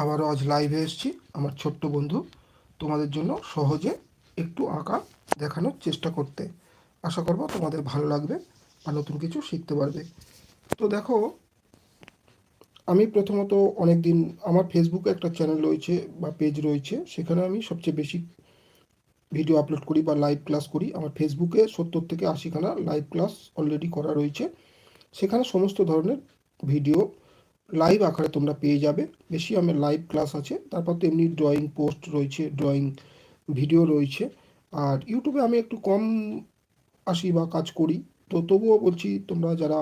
আবারও আজ লাইভে এসেছি, আমার ছোট্ট বন্ধু, তোমাদের জন্য সহজে একটু আঁকা দেখানোর চেষ্টা করতে। আশা করব তোমাদের ভালো লাগবে আর নতুন কিছু শিখতে পারবে। তো দেখো, আমি প্রথমত অনেক দিন আমার ফেসবুকে একটা চ্যানেল রয়েছে বা পেজ রয়েছে, সেখানে আমি সবচেয়ে বেশি ভিডিও আপলোড করি বা লাইভ ক্লাস করি। আমার ফেসবুকে সত্তর থেকে আশিখানা লাইভ ক্লাস অলরেডি করা রয়েছে। সেখানে সমস্ত ধরনের ভিডিও লাইভ আকারে তোমরা পেয়ে যাবে। বেশি আমার লাইভ ক্লাস আছে, তারপর তো এমনি ড্রয়িং পোস্ট রয়েছে ড্রয়িং ভিডিও রয়েছে। আর ইউটিউবে আমি একটু কম আসি বা কাজ করি। তো তবুও বলছি, তোমরা যারা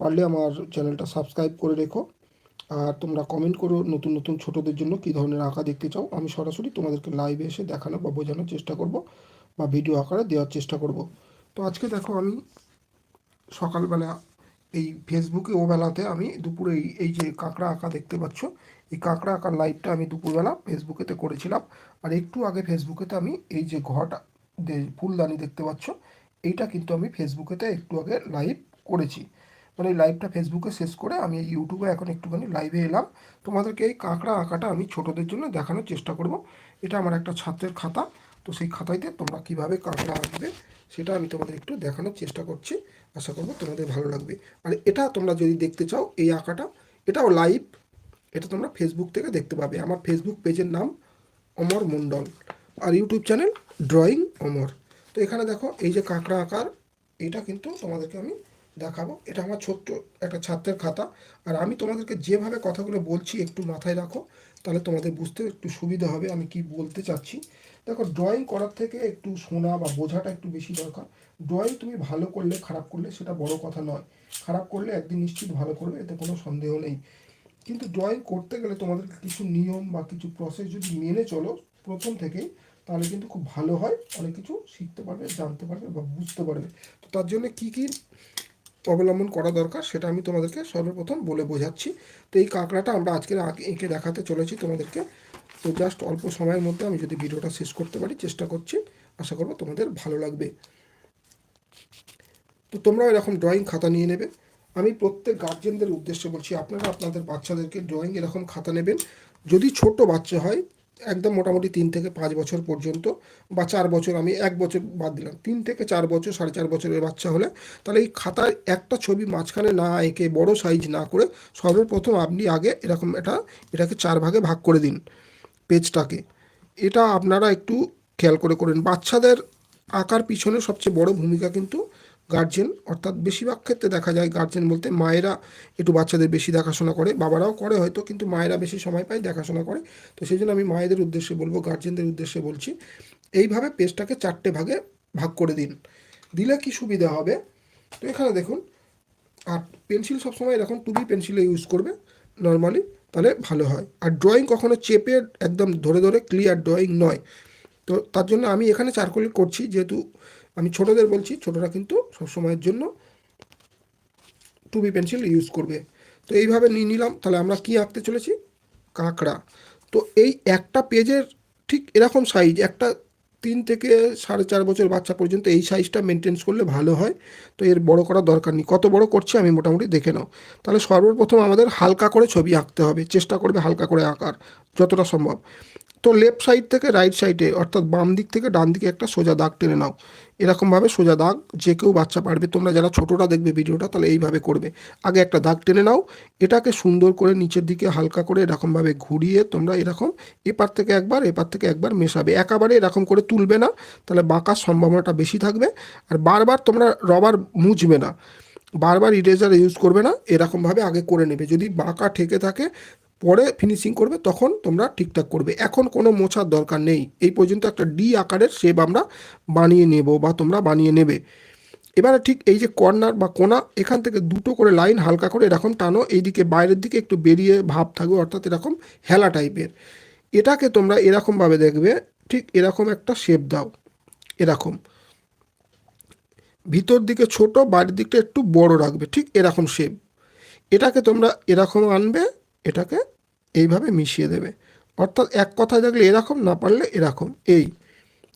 পারলে আমার চ্যানেলটা সাবস্ক্রাইব করে রেখো। আর তোমরা কমেন্ট করো নতুন নতুন ছোটদের জন্য কী ধরনের আঁকা দেখতে চাও। আমি সরাসরি তোমাদেরকে লাইভে এসে দেখানো বা বোঝানোর চেষ্টা করব বা ভিডিও আকারে দেওয়ার চেষ্টা করব। তো আজকে দেখো আমি সকালবেলা এই ফেসবুকে ও বেলাতে আমি দুপুরে এই এই যে কাঁকড়া আঁকা দেখতে পাচ্ছ, এই কাঁকড়া আঁকার লাইভটা আমি দুপুরবেলা ফেসবুকেতে করেছিলাম। আর একটু আগে ফেসবুকেতে আমি এই যে ঘরটা দে- ফুলদানি দেখতে পাচ্ছ, এইটা কিন্তু আমি ফেসবুকেতে একটু আগে লাইভ করেছি। মানে এই লাইভটা ফেসবুকে শেষ করে আমি ইউটিউবে এখন একটুখানি লাইভে এলাম। তোমাদেরকে এই কাঁকড়া আঁকাটা আমি ছোটদের জন্য দেখানোর চেষ্টা করব। এটা আমার একটা ছাত্রের খাতা। তো সেই খাতাইতে তোমরা কীভাবে কাঁকড়া আঁকবে, সেটা আমি তোমাদের একটু দেখানোর চেষ্টা করছি। আশা করব তোমাদের ভালো লাগবে। আর এটা তোমরা যদি দেখতে চাও, এই আঁকাটা, এটাও লাইভ এটা তোমরা ফেসবুক থেকে দেখতে পাবে। আমার ফেসবুক পেজের নাম অমর মণ্ডল আর ইউটিউব চ্যানেল ড্রয়িং অমর। তো এখানে দেখো, এই যে কাঁকড়া আঁকার, এটা কিন্তু তোমাদেরকে আমি দেখাবো। এটা আমার ছোট্ট একটা ছাত্রের খাতা। আর আমি তোমাদেরকে যেভাবে কথাগুলো বলছি, একটু মাথায় রাখো, তাহলে তোমাদের বুঝতে একটু সুবিধা হবে। আমি কি বলতে চাচ্ছি দেখো ড্রয়িং করার থেকে একটু শোনা বা বোঝাটা একটু বেশি দরকার। ড্রয়িং তুমি ভালো করলে, খারাপ করলে সেটা বড় কথা নয়। খারাপ করলে একদিন নিশ্চিত ভালো করবে, এতে কোনো সন্দেহ নেই। কিন্তু ড্রয়িং করতে গেলে তোমাদের কিছু নিয়ম বা কিছু প্রসেস যদি মেনে চলো প্রথম থেকেই, তাহলে কিন্তু খুব ভালো হয়। অনেক কিছু শিখতে পারবে, জানতে পারবে বা বুঝতে পারবে। তো তার জন্য কী কী অবলম্বন করা দরকার সেটা আমি তোমাদেরকে সর্বপ্রথম বলে বোঝাচ্ছি। তো এই কাঁকড়াটা আমরা আজকে এঁকে দেখাতে চলেছি তোমাদেরকে। তো জাস্ট অল্প সময়ের মধ্যে আমি যদি ভিডিওটা শেষ করতে পারি, চেষ্টা করছি। আশা করব তোমাদের ভালো লাগবে। তো তোমরাও এরকম ড্রয়িং খাতা নিয়ে নেবে। আমি প্রত্যেক গার্জেনদের উদ্দেশ্যে বলছি, আপনারা আপনাদের বাচ্চাদেরকে ড্রয়িং এরকম খাতা নেবেন। যদি ছোট বাচ্চা হয়, একদম মোটামুটি তিন থেকে পাঁচ বছর পর্যন্ত, বা চার বছর, আমি এক বছর বাদ দিলাম, তিন থেকে চার বছর, সাড়ে চার বছরের বাচ্চা হলে, তাহলে এই খাতায় একটা ছবি মাঝখানে না এঁকে বড় সাইজ না করে সর্বপ্রথম আপনি আগে এরকম এটা এটাকে চার ভাগে ভাগ করে দিন। পেজটাকে। এটা আপনারা একটু খেয়াল করে করেন। বাচ্চাদের আঁকার পিছনে সবচেয়ে বড় ভূমিকা কিন্তু গার্জেন অর্থাৎ বেশিরভাগ ক্ষেত্রে দেখা যায় গার্জেন বলতে মায়েরা একটু বাচ্চাদের বেশি দেখাশোনা করে, বাবারাও করে হয়তো, কিন্তু মায়েরা বেশি সময় পায় দেখাশোনা করে। তো সেই জন্য আমি মায়েদের উদ্দেশ্যে বলব গার্জেনদের উদ্দেশ্যে বলছি, এইভাবে পেজটাকে চারটে ভাগে ভাগ করে দিন। দিলে কি সুবিধা হবে? তো এখানে দেখুন, আর পেন্সিল সবসময় এরকম টুবি পেন্সিলে ইউজ করবে নর্মালি তাহলে ভালো হয়। আর ড্রয়িং কখনো চেপে একদম ধরে ধরে ক্লিয়ার ড্রয়িং নয়। তো তার জন্য আমি এখানে চারকোল করছি, যেহেতু আমি ছোটদের বলছি, ছোটরা কিন্তু সবসময়ের জন্য টুবি পেন্সিল ইউজ করবে। তো এইভাবে নিয়ে নিলাম। তাহলে আমরা কি আঁকতে চলেছি? কাঁকড়া। তো এই একটা পেজের ঠিক এরকম সাইজ একটা তিন থেকে সাড়ে চার বছর বাচ্চা পর্যন্ত এই সাইজটা মেনটেন্স করলে ভালো হয়। তো এর বড় করার দরকার নেই। কত বড় করছি আমি মোটামুটি দেখে নাও। তাহলে সর্বপ্রথম আমাদের হালকা করে ছবি আঁকতে হবে। চেষ্টা করবে হালকা করে আঁকার। যতটা সম্ভব। তো লেফট সাইড থেকে রাইট সাইডে অর্থাৎ বাম দিক থেকে ডান দিকে একটা সোজা দাগ টেনে নাও। এরকমভাবে সোজা দাগ যে কেউ বাচ্চা পারবে, তোমরা যারা ছোটরা দেখবে ভিডিওটা, তাহলে এইভাবে করবে। আগে একটা দাগ টেনে নাও, এটাকে সুন্দর করে নিচের দিকে হালকা করে এরকমভাবে ঘুরিয়ে তোমরা এরকম এপার থেকে একবার, এপার থেকে একবার মেশাবে। একেবারে এরকম করে তুলবে না, তাহলে বাঁকার সম্ভাবনাটা বেশি থাকবে। আর বারবার তোমরা রবার মুছবে না। বারবার ইরেজার ইউজ করবে না, এরকমভাবে আগে করে নেবে। যদি বাঁকা ঠেকে থাকে পরে ফিনিশিং করবে, তখন তোমরা ঠিকঠাক করবে। এখন কোনো মোছার দরকার নেই। এই পর্যন্ত একটা ডি আকারের শেপ আমরা বানিয়ে নেব বা তোমরা বানিয়ে নেবে। এবারে ঠিক এই যে কর্নার বা কোনা, এখান থেকে দুটো করে লাইন হালকা করে এরকম টানো। এইদিকে বাইরের দিকে একটু বেরিয়ে ভাব থাকবে, অর্থাৎ এরকম হেলা টাইপের এটাকে তোমরা এরকমভাবে দেখবে, ঠিক এরকম একটা শেপ দাও, এরকম। ভিতর দিকে ছোট, বাইরের দিকটা একটু বড় রাখবে, ঠিক এরকম শেপ এটাকে তোমরা এরকম আনবে, এটাকে এইভাবে মিশিয়ে দেবে। অর্থাৎ এক কথায় দেখলে এরকম, না পারলে এরকম। এই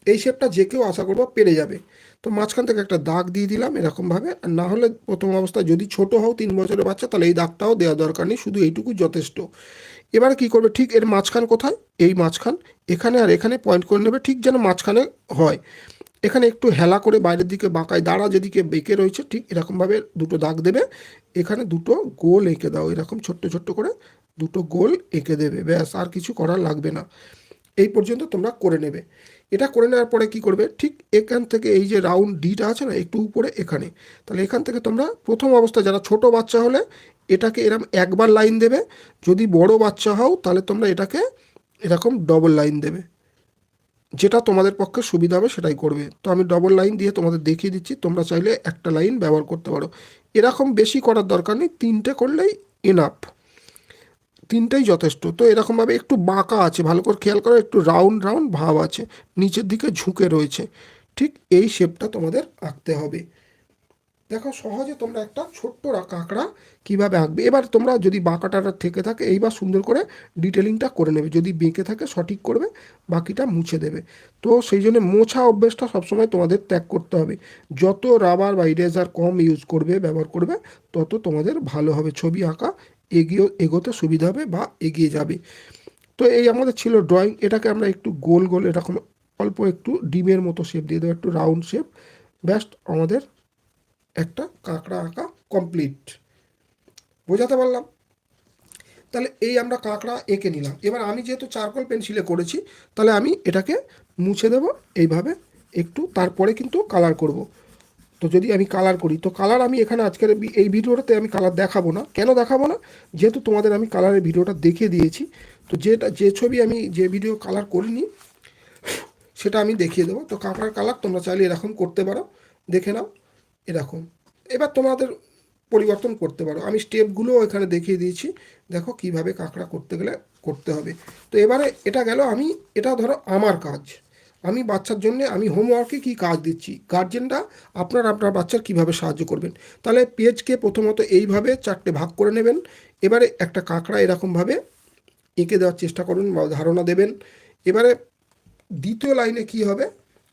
এই শেপটা যে কেউ আশা করব পেরে যাবে। তো মাঝখান থেকে একটা দাগ দিয়ে দিলাম এরকমভাবে। আর না হলে প্রথম অবস্থায় যদি ছোট হও তিন বছরের বাচ্চা, তাহলে এই দাগটাও দেওয়া দরকার নেই, শুধু এইটুকু যথেষ্ট। এবারে কি করবে? ঠিক এর মাঝখান কোথায়? এই মাঝখান। এখানে আর এখানে পয়েন্ট করে নেবে, ঠিক যেন মাঝখানে হয়। এখানে একটু হেলা করে বাইরের দিকে বাঁকায়, দাঁড়া যেদিকে বেঁকে রয়েছে, ঠিক এরকমভাবে দুটো দাগ দেবে। এখানে দুটো গোল এঁকে দাও, এরকম ছোট্ট ছোট্ট করে। দুটো গোল এঁকে দেবে। ব্যাস, আর কিছু করার লাগবে না। এই পর্যন্ত তোমরা করে নেবে। এটা করে নেওয়ার পরে কি করবে? ঠিক এখান থেকে এই যে রাউন্ড ডিটা আছে না, একটু উপরে এখানে। তাহলে এখান থেকে তোমরা প্রথম অবস্থা, যারা ছোট বাচ্চা হলে এটাকে এরম একবার লাইন দেবে। যদি বড় বাচ্চা হও, তাহলে তোমরা এটাকে এরকম ডবল লাইন দেবে। যেটা তোমাদের পক্ষে সুবিধা হবে, সেটাই করবে। তো আমি ডবল লাইন দিয়ে তোমাদের দেখিয়ে দিচ্ছি। তোমরা চাইলে একটা লাইন ব্যবহার করতে পারো। এরকম বেশি করার দরকার নেই। তিনটে করলেই এনাফ তিনটেই যথেষ্ট। তো এরকমভাবে একটু বাঁকা আছে, ভালো করে খেয়াল করো, একটু রাউন্ড রাউন্ড ভাব আছে, নিচের দিকে ঝুঁকে রয়েছে। ঠিক এই শেপটা তোমাদের আঁকতে হবে। দেখো সহজে তোমরা একটা ছোট্ট কাঁকড়া কীভাবে আঁকবে? এবার তোমরা যদি বাঁকাটাটা থেকে থাকে, এইবার সুন্দর করে ডিটেলিংটা করে নেবে। যদি বেঁকে থাকে, সঠিক করবে, বাকিটা মুছে দেবে। তো সেই জন্য মোছা অভ্যেসটা সবসময় তোমাদের ত্যাগ করতে হবে। যত রাবার বা ইরেজার কম ইউজ করবে, ব্যবহার করবে, তত তোমাদের ভালো হবে। ছবি আঁকা এগিয়ে, এগোতে সুবিধা হবে বা এগিয়ে যাবে। তো এই আমাদের ছিল ড্রয়িং এটাকে আমরা একটু গোল গোল, এরকম অল্প একটু ডিমের মতো শেপ দিয়ে দেবো, একটু রাউন্ড শেপ ব্যাস্ট আমাদের একটা কাঁকড়া আঁকা কমপ্লিট বোঝাতে পারলাম? তাহলে এই আমরা কাঁকড়া এঁকে নিলাম। এবার আমি যেহেতু চারকোল পেন্সিলে করেছি, তাহলে আমি এটাকে মুছে দেব, এইভাবে একটু, তারপরে কিন্তু কালার করব। তো যদি আমি কালার করি, তো কালার আমি এখানে আজকের এই ভিডিওটাতে আমি কালার দেখাবো না। কেন দেখাবো না? যেহেতু তোমাদের আমি কালারের ভিডিওটা দেখিয়ে দিয়েছি, তো যেটা, যে ছবি আমি, যে ভিডিও কালার করিনি, সেটা আমি দেখিয়ে দেবো। তো কাঁকড়ার কালার তোমরা চাইলে এরকম করতে পারো। দেখে নাও, এরকম। এবার তোমাদের পরিবর্তন করতে পারো। আমি স্টেপগুলো এখানে দেখিয়ে দিয়েছি। দেখো কীভাবে কাঁকড়া করতে গেলে করতে হবে। তো এবারে এটা গেল আমি, এটা ধরো আমার কাজ। আমি বাচ্চার জন্য আমি হোমওয়ার্কে কি কাজ দিচ্ছি? গার্জেনরা আপনার আপনার বাচ্চার কীভাবে সাহায্য করবেন? তাহলে পেজকে প্রথমত এইভাবে চারটে ভাগ করে নেবেন। এবারে একটা কাঁকড়া এরকমভাবে এঁকে দেওয়ার চেষ্টা করুন বা ধারণা দেবেন। এবারে দ্বিতীয় লাইনে কি হবে?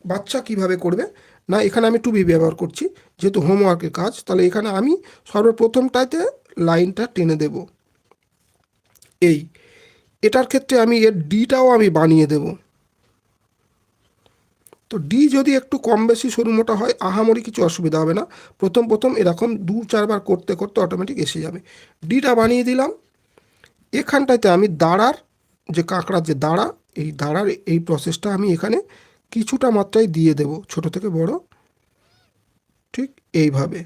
বাচ্চা কীভাবে করবে? না, এখানে আমি টুবি ব্যবহার করছি, যেহেতু হোমওয়ার্কের কাজ, তাহলে এখানে আমি সর্বপ্রথমটাতে লাইনটা টেনে দেব। এই, এটার ক্ষেত্রে আমি এর ডিটাও আমি বানিয়ে দেব। তো ডি যদি একটু কম বেশি সরু মোটা হয়, আহামরি কিছু অসুবিধা হবে না। প্রথম প্রথম এরকম দু, চারবার করতে করতে অটোমেটিক এসে যাবে। ডিটা বানিয়ে দিলাম। এখানটাতে আমি দাঁড়ার, যে কাঁকড়ার যে দাঁড়া, এই দাঁড়ার এই প্রসেসটা আমি এখানে কিছুটা মাত্রায় দিয়ে দেব, ছোট থেকে বড়। ঠিক এইভাবে।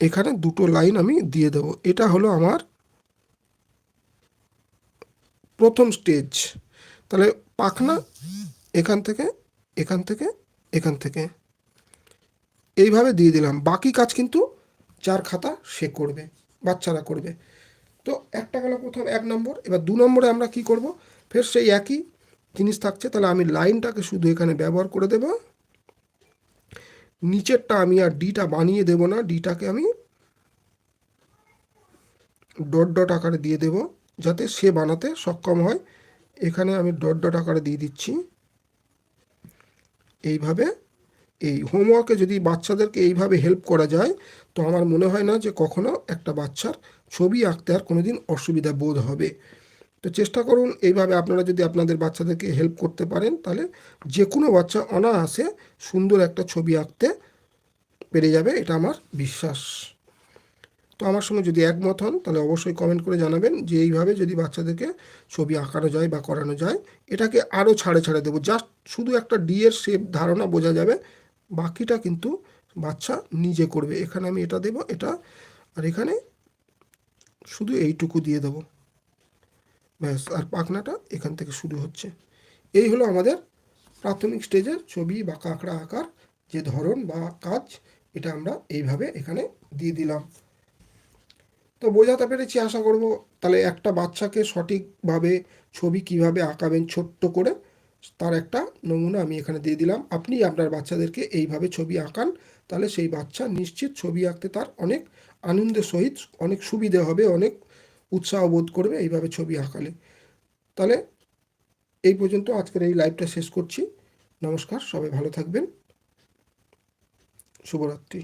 এখানে দুটো লাইন আমি দিয়ে দেব। এটা হলো আমার প্রথম স্টেজ তাহলে পাখনা এখান থেকে এখান থেকে এখান থেকে। এইভাবে দিয়ে দিলাম। বাকি কাজ কিন্তু যার খাতা সে করবে, বাচ্চারা করবে। তো একটা গেল প্রথম এক নম্বর। এবার দু নম্বরে আমরা কি করব? ফের সেই একই জিনিস থাকছে। তাহলে আমি লাইনটাকে শুধু এখানে ব্যবহার করে দেব। নিচেরটা আমি আর ডিটা বানিয়ে দেব না। ডিটাকে আমি ডট ডট আকারে দিয়ে দেব, যাতে সে বানাতে সক্ষম হয়। এখানে আমি ডট ডট আকারে দিয়ে দিচ্ছি। এইভাবে, এই হোমওয়ার্কে যদি বাচ্চাদেরকে এইভাবে হেল্প করা যায়, তো আমার মনে হয় না যে কখনো একটা বাচ্চার ছবি আঁকতে আর কোনো দিন অসুবিধা বোধ হবে। তো চেষ্টা করুন এইভাবে আপনারা যদি আপনাদের বাচ্চাদেরকে হেল্প করতে পারেন, তাহলে যে কোনো বাচ্চা অনায়াসে সুন্দর একটা ছবি আঁকতে পেরে যাবে, এটা আমার বিশ্বাস। তো আমার সঙ্গে যদি একমত হন, তাহলে অবশ্যই কমেন্ট করে জানাবেন যে এইভাবে যদি বাচ্চাদেরকে ছবি আঁকানো যায় বা করানো যায়, এটাকে আরও ছাড়ে ছাড়ে দেবো। জাস্ট শুধু একটা ডি এর শেপ ধারণা বোঝা যাবে, বাকিটা কিন্তু বাচ্চা নিজে করবে। এখানে আমি এটা দেব, এটা, আর এখানে শুধু এইটুকু দিয়ে দেবো। ব্যাস, আর পাখনাটা এখান থেকে শুরু হচ্ছে। এই হলো আমাদের প্রাথমিক স্টেজের ছবি বা কাঁকড়া আঁকার যে ধরন বা কাজ, এটা আমরা এইভাবে এখানে দিয়ে দিলাম। তো বোঝাতে পেরেছি, আশা করব। তাহলে একটা বাচ্চাকে সঠিকভাবে ছবি কীভাবে আঁকাবেন ছোট্ট করে, তার একটা নমুনা আমি এখানে দিয়ে দিলাম। আপনি আপনার বাচ্চাদেরকে এইভাবে ছবি আঁকান, তাহলে সেই বাচ্চা নিশ্চিত ছবি আঁকতে তার অনেক আনন্দের সহিত অনেক সুবিধে হবে, অনেক উৎসাহ বোধ করবে এইভাবে ছবি আঁকালে। তাহলে এই পর্যন্ত আজকের এই লাইভটা শেষ করছি। নমস্কার, সবাই ভালো থাকবেন। শুভরাত্রি।